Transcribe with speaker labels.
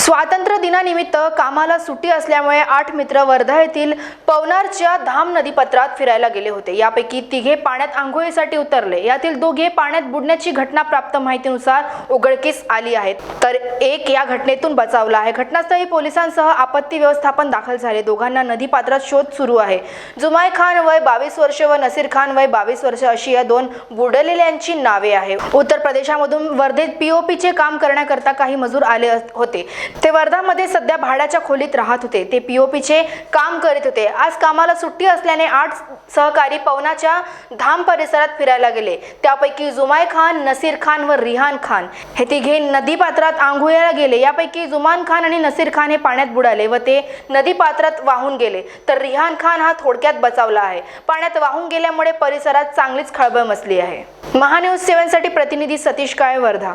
Speaker 1: स्वातंत्र्य दिनानिमित्त कामाला सुट्टी असल्यामुळे आठ मित्र वर्धा येथील पवनारच्या धाम नदीपत्रात फिरायला गेले होते. यापैकी तिघे पाण्यात आंघोळीसाठी उतरले. यातील दोघे पाण्यात बुडण्याची घटना प्राप्त माहितीनुसार उघडकीस आली आहे तर एक या घटनेतून बचावला आहे. घटनास्थळी पोलिसांसह आपत्ती व्यवस्थापन दाखल झाले. दोघांना नदीपात्रात शोध सुरू आहे. जुमाय खान वय बावीस वर्ष व नसीर खान वय बावीस वर्ष अशी या दोन बुडलेल्यांची नावे आहे उत्तर प्रदेशामधून वर्धेत पीओपीचे काम करण्याकरता काही मजूर आले होते. ते वर्धामध्ये सध्या भाड्याच्या खोलीत राहत होते. ते पीओपीचे काम करीत होते. आज कामाला सुट्टी असल्याने आठ सहकारी पवनाच्या धाम परिसरात फिरायला गेले. त्यापैकी जुमाय खान नसीर खान व रिहान खान हे तिघे नदीपात्रात आंघोळ्याला गेले. यापैकी जुमान खान आणि नसीर खान हे पाण्यात बुडाले व ते नदीपात्रात वाहून गेले. तर रिहान खान हा थोडक्यात बचावला आहे. पाण्यात वाहून गेल्यामुळे परिसरात चांगलीच खळबळ मचली आहे. महान्यूज सेव्हनसाठी प्रतिनिधी सतीश काळे वर्धा.